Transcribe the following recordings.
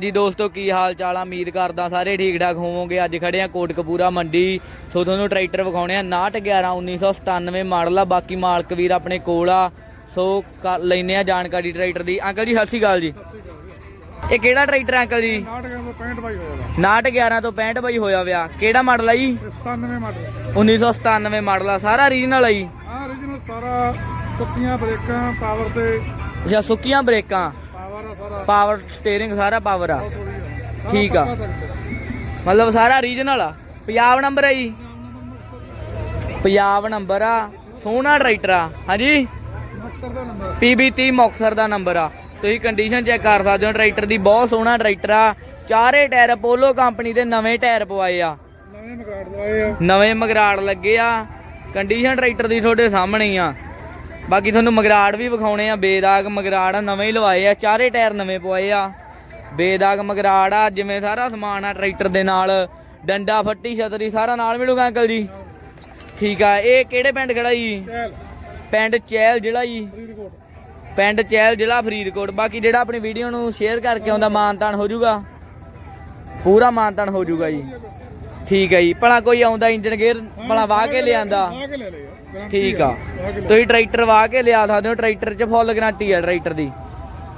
ਜੀ ਦੋਸਤੋ ਕੀ ਹਾਲ ਚਾਲ ਆ? ਉਮੀਦ ਕਰਦਾ ਸਾਰੇ ਠੀਕ ਠਾਕ ਹੋਵੋਗੇ। ਅੱਜ ਖੜੇ ਆ ਕੋਟਕਪੂਰਾ ਮੰਡੀ। ਸੋ ਤੁਹਾਨੂੰ ਟਰੈਕਟਰ ਵਿਖਾਉਣੇ ਆ। 911 1997 ਮਾਡਲ ਆ। ਬਾਕੀ ਮਾਲਕ ਵੀਰ ਆਪਣੇ ਕੋਲ ਆ। ਸੋ ਲੈਨੇ ਆ ਜਾਣਕਾਰੀ ਟਰੈਕਟਰ ਦੀ। ਅੰਕਲ ਜੀ ਸਤਿ ਸ਼੍ਰੀ ਅਕਾਲ ਜੀ। ਇਹ ਕਿਹੜਾ ਟਰੈਕਟਰ ਆ ਅੰਕਲ ਜੀ? ਨਾਟਕ ਨੂੰ 65 ਬਾਈ ਹੋਇਆ ਵਾ 911 ਤੋਂ 65 ਬਾਈ ਹੋਇਆ ਵਿਆ। ਕਿਹੜਾ ਮਾਡਲ ਆ ਜੀ? ਤੇ 97 ਮਾਡਲ 1997 ਮਾਡਲ ਆ। ਸਾਰਾ ਰੀਜਨਲ ਆ ਜੀ? ਆ origignal ਸਾਰਾ ਕੁੱਤੀਆਂ ਬ੍ਰੇਕਾਂ ਪਾਵਰ ਤੇ। ਅੱਛਾ ਸੁੱਕੀਆਂ ਬ੍ਰੇਕਾਂ। ਪਾਵਰ ਆ ਸਾਰਾ ਪਾਵਰ ਸਟੀਅਰਿੰਗ ਸਾਰਾ ਪਾਵਰ ਆ। ਠੀਕ ਆ। ਮਤਲਬ ਸਾਰਾ ਰੀਜਨਲ ਆ। ਪੰਜਾਬ ਨੰਬਰ ਆ ਜੀ। ਪੰਜਾਬ ਨੰਬਰ ਆ। ਸੋਹਣਾ ਟਰੈਕਟਰ ਆ। ਹਾਂਜੀ? ਮੁਕਤਸਰ ਦਾ ਨੰਬਰ PB30 ਮੁਕਤਸਰ ਦਾ ਨੰਬਰ ਆ। ਤੁਸੀਂ ਕੰਡੀਸ਼ਨ ਚੈੱਕ ਕਰ ਸਕਦੇ ਹੋ ਟਰੈਕਟਰ ਦੀ ਬਹੁਤ ਸੋਹਣਾ ਟਰੈਕਟਰ ਆ। ਚਾਰੇ ਟਾਇਰ ਅਪੋਲੋ ਕੰਪਨੀ ਦੇ ਨਵੇਂ ਟਾਇਰ ਪਵਾਏ ਆ। ਨਵੇਂ ਮਗਾੜ ਦਵਾਏ ਆ। ਨਵੇਂ ਮਗਰਾੜ ਲੱਗੇ ਆ। ਕੰਡੀਸ਼ਨ ਟਰੈਕਟਰ ਦੀ ਤੁਹਾਡੇ ਸਾਹਮਣੇ ਆ। ਬਾਕੀ ਤੁਹਾਨੂੰ ਮਗਰਾੜ ਵੀ ਵਿਖਾਉਣੇ ਆ ਬੇਦਾਗ ਮਗਰਾੜ ਨਵੇਂ ਹੀ ਲਵਾਏ ਆ ਚਾਰੇ ਟਾਇਰ ਨਵੇਂ ਪਵਾਏ ਆ। ਬੇਦਾਗ ਮਗਰਾੜ ਆ ਜਿਵੇਂ ਸਾਰਾ ਸਮਾਨ ਆ ਟਰੈਕਟਰ ਦੇ ਨਾਲ ਡੰਡਾ ਫੱਟੀ ਛਤਰੀ ਸਾਰਾ ਨਾਲ ਮਿਲੂਗਾ ਅੰਕਲ ਜੀ? ਠੀਕ ਆ ਇਹ ਕਿਹੜੇ ਪਿੰਡ ਖੜਾ ਜੀ? ਚੈਲ ਪਿੰਡ ਚਹਿਲ ਜ਼ਿਲ੍ਹਾ ਜੀ? ਪਿੰਡ ਚਹਿਲ ਜ਼ਿਲ੍ਹਾ ਫਰੀਦਕੋਟ। ਬਾਕੀ ਜਿਹੜਾ ਆਪਣੀ ਵੀਡੀਓ ਨੂੰ ਸ਼ੇਅਰ ਕਰਕੇ ਆਉਂਦਾ ਮਾਨਤਾਨ ਹੋ ਜਾਊਗਾ। ਪੂਰਾ ਮਾਨਤਾਨ ਹੋ ਜਾਊਗਾ ਜੀ। ਠੀਕ ਹੈ ਜੀ। ਭਲਾ ਕੋਈ ਆਉਂਦਾ ਇੰਜਨ ਗੇਅਰ ਭਲਾ ਵਾਹ ਕੇ ਲਿਆਂਦਾ। ਵਾਹ ਕੇ ਲੈ ਲਿਆ ਠੀਕ ਆ ਲੈ ਤੁਸੀਂ ਟਰੈਕਟਰ ਵਾਹ ਕੇ ਲਿਆ ਸਕਦੇ ਹੋ ਟਰੈਕਟਰ 'ਚ ਫੁੱਲ ਗਾਰੰਟੀ ਆ ਟਰੈਕਟਰ ਦੀ।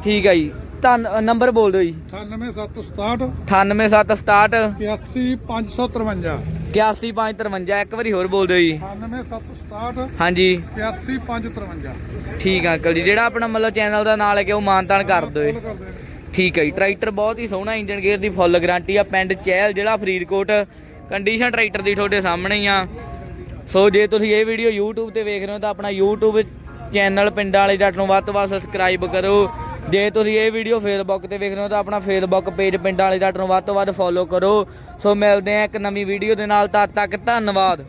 ਠੀਕ ਹੈ ਜੀ। ਧੰਨ ਨੰਬਰ ਬੋਲ ਦਿਓ ਜੀ। 98767 98767 81553 81553 ਇੱਕ ਵਾਰੀ ਹੋਰ ਬੋਲ ਦਿਓ ਜੀ। 98767 ਹਾਂਜੀ। 81553 ਠੀਕ ਆ ਅੰਕਲ ਜੀ। ਜਿਹੜਾ ਆਪਣਾ ਮਤਲਬ ਚੈਨਲ ਦਾ ਨਾਲ ਹੈ ਕਿ ਉਹ ਮਾਨਤਾਨ ਕਰ ਦਿਓ ਜੀ। ਠੀਕ ਹੈ ਜੀ। ਟਰੈਕਟਰ ਬਹੁਤ ਹੀ ਸੋਹਣਾ ਇੰਜਨ ਗੇਅਰ ਦੀ ਫੁੱਲ ਗਾਰੰਟੀ ਆ। ਪਿੰਡ ਚਹਿਲ ਜਿਹੜਾ ਫਰੀਦਕੋਟ। ਕੰਡੀਸ਼ਨ ਟਰੈਕਟਰ ਦੀ ਤੁਹਾਡੇ ਸਾਹਮਣੇ ਹੀ ਆ। ਸੋ ਜੇ ਤੁਸੀਂ ਇਹ ਵੀਡੀਓ YouTube ਤੇ ਵੇਖ ਰਹੇ ਹੋ ਤਾਂ ਆਪਣਾ YouTube ਚੈਨਲ ਪਿੰਡਾਂ ਵਾਲੇ ਜੱਟ ਨੂੰ ਵੱਧ ਤੋਂ ਵੱਧ ਸਬਸਕ੍ਰਾਈਬ ਕਰੋ। ਜੇ ਤੁਸੀਂ ਇਹ ਵੀਡੀਓ ਫੇਸਬੁੱਕ ਤੇ ਵੇਖ ਰਹੇ ਹੋ ਤਾਂ ਆਪਣਾ ਫੇਸਬੁੱਕ ਪੇਜ ਪਿੰਡਾਂ ਵਾਲੇ ਜੱਟ ਨੂੰ ਵੱਧ ਤੋਂ ਵੱਧ ਫੋਲੋ ਕਰੋ। ਸੋ ਮਿਲਦੇ ਆ ਇੱਕ ਨਵੀਂ ਵੀਡੀਓ ਦੇ ਨਾਲ। ਤਦ ਤੱਕ ਧੰਨਵਾਦ।